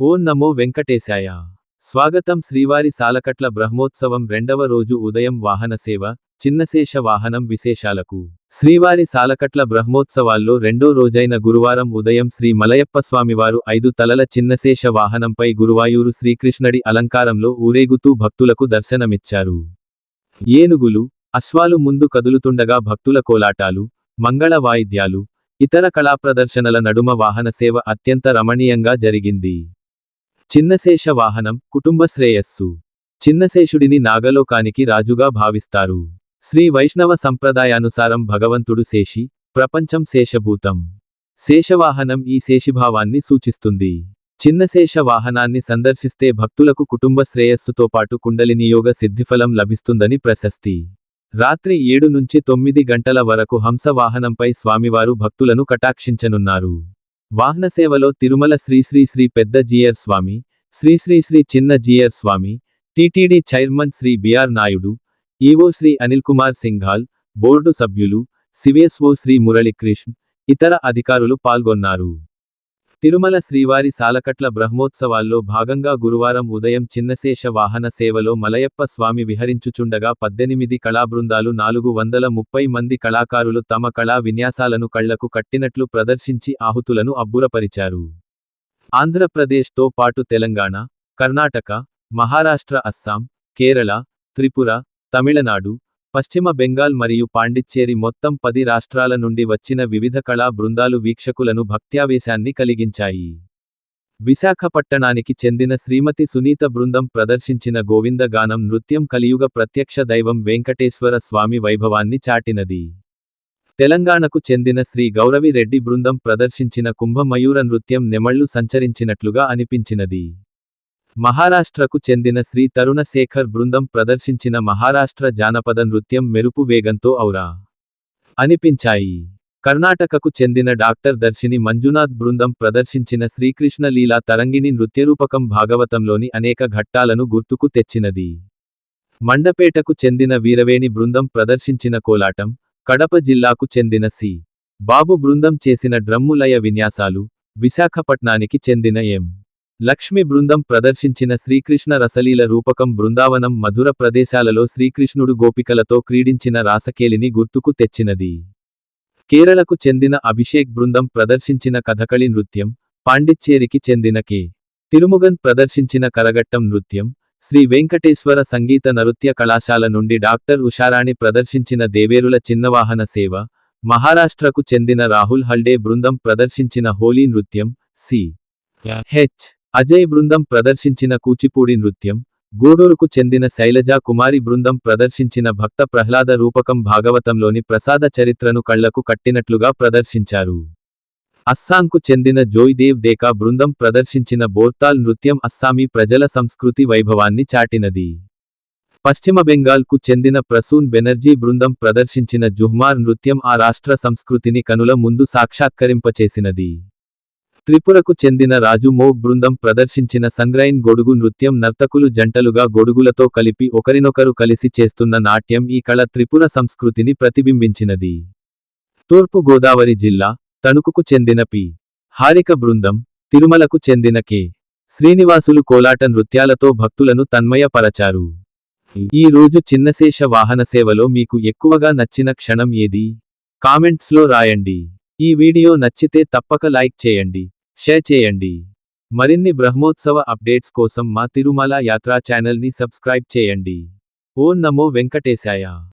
ఓం నమో వెంకటేశాయ. స్వాగతం శ్రీవారి సాలకట్ల బ్రహ్మోత్సవం రెండవ రోజు ఉదయం వాహన సేవ చిన్నశేష వాహనం విశేషాలకు. శ్రీవారి సాలకట్ల బ్రహ్మోత్సవాల్లో రెండో రోజైన గురువారం ఉదయం శ్రీ మలయప్ప స్వామివారు ఐదు తలల చిన్నశేష వాహనంపై గురువాయూరు శ్రీకృష్ణుడి అలంకారంలో ఊరేగుతూ భక్తులకు దర్శనమిచ్చారు. ఏనుగులు అశ్వాలు ముందు కదులుతుండగా భక్తుల కోలాటాలు మంగళ వాయిద్యాలు ఇతర కళాప్రదర్శనల నడుమ వాహన సేవ అత్యంత రమణీయంగా జరిగింది. చిన్నశేష వాహనం కుటుంబ శ్రేయస్సు. చిన్నశేషుడిని నాగలోకానికి రాజుగా భావిస్తారు. శ్రీ వైష్ణవ సంప్రదాయానుసారం భగవంతుడు శేషి ప్రపంచం శేషభూతం. శేషవాహనం ఈ శేషిభావాన్ని సూచిస్తుంది. చిన్నశేష వాహనాన్ని సందర్శిస్తే భక్తులకు కుటుంబ శ్రేయస్సుతో పాటు కుండలినియోగ సిద్ధిఫలం లభిస్తుందని ప్రశస్తి. రాత్రి ఏడు నుంచి తొమ్మిది గంటల వరకు హంస వాహనంపై స్వామివారు భక్తులను కటాక్షించనున్నారు. వాహన సేవలో తిరుమల శ్రీశ్రీ శ్రీ పెద్ద Jeeyar Swami Sri Sri Sri Chinna Jeeyar Swami TTD chairman Sri B R Naidu EO Sri Anil Kumar Singhal board సభ్యులు సివిఎస్ఓ శ్రీ మురళీకృష్ణ్ ఇతర అధికారులు పాల్గొన్నారు. తిరుమల శ్రీవారి సాలకట్ల బ్రహ్మోత్సవాల్లో భాగంగా గురువారం ఉదయం చిన్నశేష వాహన సేవలో మలయప్ప స్వామి విహరించుచుండగా పద్దెనిమిది కళాబృందాలు నాలుగు వందల ముప్పై మంది కళాకారులు తమ కళా విన్యాసాలను కళ్ళకు కట్టినట్లు ప్రదర్శించి ఆహుతులను అబ్బురపరిచారు. ఆంధ్రప్రదేశ్తో పాటు తెలంగాణ కర్ణాటక మహారాష్ట్ర అస్సాం కేరళ త్రిపుర తమిళనాడు పశ్చిమ బెంగాల్ మరియు పాండిచ్చేరి మొత్తం పది రాష్ట్రాల నుండి వచ్చిన వివిధ కళా బృందాలు వీక్షకులను భక్త్యావేశాన్ని కలిగించాయి. విశాఖపట్టణానికి చెందిన శ్రీమతి సునీత బృందం ప్రదర్శించిన గోవిందగానం నృత్యం కలియుగ ప్రత్యక్ష దైవం వెంకటేశ్వర స్వామి వైభవాన్ని చాటినది. తెలంగాణకు చెందిన శ్రీ గౌరవి రెడ్డి బృందం ప్రదర్శించిన కుంభమయూర నృత్యం నెమళ్ళు సంచరించినట్లుగా అనిపించినది. మహారాష్ట్రకు చెందిన శ్రీ తరుణ శేఖర్ బృందం ప్రదర్శించిన మహారాష్ట్ర జానపద నృత్యం మెరుపు వేగంతో ఔరా అనిపించాయి. కర్ణాటకకు చెందిన డాక్టర్ దర్శిని మంజునాథ్ బృందం ప్రదర్శించిన శ్రీకృష్ణ లీలా తరంగిణి నృత్యరూపకం భాగవతంలోని అనేక ఘట్టాలను గుర్తుకు తెచ్చినది. మండపేటకు చెందిన వీరవేణి బృందం ప్రదర్శించిన కోలాటం కడప జిల్లాకు చెందిన సి. బాబు బృందం చేసిన డ్రమ్ములయ విన్యాసాలు విశాఖపట్నానికి చెందిన ఎం. లక్ష్మి బృందం ప్రదర్శించిన శ్రీకృష్ణ రసలీల రూపకం బృందావనం మధుర ప్రదేశాలలో శ్రీకృష్ణుడు గోపికలతో క్రీడించిన రాసకేలిని గుర్తుకు తెచ్చినది. కేరళకు చెందిన అభిషేక్ బృందం ప్రదర్శించిన కథకళి నృత్యం పాండిచ్చేరికి చెందిన కె. తిరుముగన్ ప్రదర్శించిన కరగట్టం నృత్యం శ్రీ వెంకటేశ్వర సంగీత నృత్య కళాశాల నుండి డాక్టర్ ఉషారాణి ప్రదర్శించిన దేవేరుల చిన్నవాహన సేవ మహారాష్ట్రకు చెందిన రాహుల్ హల్డే బృందం ప్రదర్శించిన హోలీ నృత్యం సి. హెచ్. అజయ్ బృందం ప్రదర్శించిన కూచిపూడి నృత్యం గూడూరుకు చెందిన శైలజా కుమారి బృందం ప్రదర్శించిన భక్త ప్రహ్లాద రూపకం భాగవతంలోని ప్రసాద చరిత్రను కళ్ళకు కట్టినట్లుగా ప్రదర్శించారు. అస్సాంకు చెందిన జోయ్దేవ్ దేకా బృందం ప్రదర్శించిన బోర్తాల్ నృత్యం అస్సామీ ప్రజల సంస్కృతి వైభవాన్ని చాటినది. పశ్చిమ బెంగాల్కు చెందిన ప్రసూన్ బెనర్జీ బృందం ప్రదర్శించిన జుహ్మార్ నృత్యం ఆ రాష్ట్ర సంస్కృతిని కనుల ముందు సాక్షాత్కరింపచేసినది. త్రిపురకు చెందిన రాజు మోగ్ బృందం ప్రదర్శించిన సంగ్రైన్ గొడుగు నృత్యం నర్తకులు జంటలుగా గొడుగులతో కలిపి ఒకరినొకరు కలిసి చేస్తున్న నాట్యం ఈ కళ త్రిపుర సంస్కృతిని ప్రతిబింబించినది. తూర్పు గోదావరి జిల్లా తణుకుకు చెందిన పి. హారిక బృందం తిరుమలకు చెందిన కె. శ్రీనివాసులు కోలాట నృత్యాలతో భక్తులను తన్మయపరచారు. ఈ రోజు చిన్నశేష వాహన సేవలో మీకు ఎక్కువగా నచ్చిన క్షణం ఏది? కామెంట్స్లో రాయండి. ఈ వీడియో నచ్చితే తప్పక లైక్ చేయండి. షేర్ చేయండి. మరిన్ని బ్రహ్మోత్సవ అప్డేట్స్ కోసం మా తిరుమల యాత్రా ఛానల్ని సబ్స్క్రైబ్ చేయండి. ఓం నమో వెంకటేశాయ.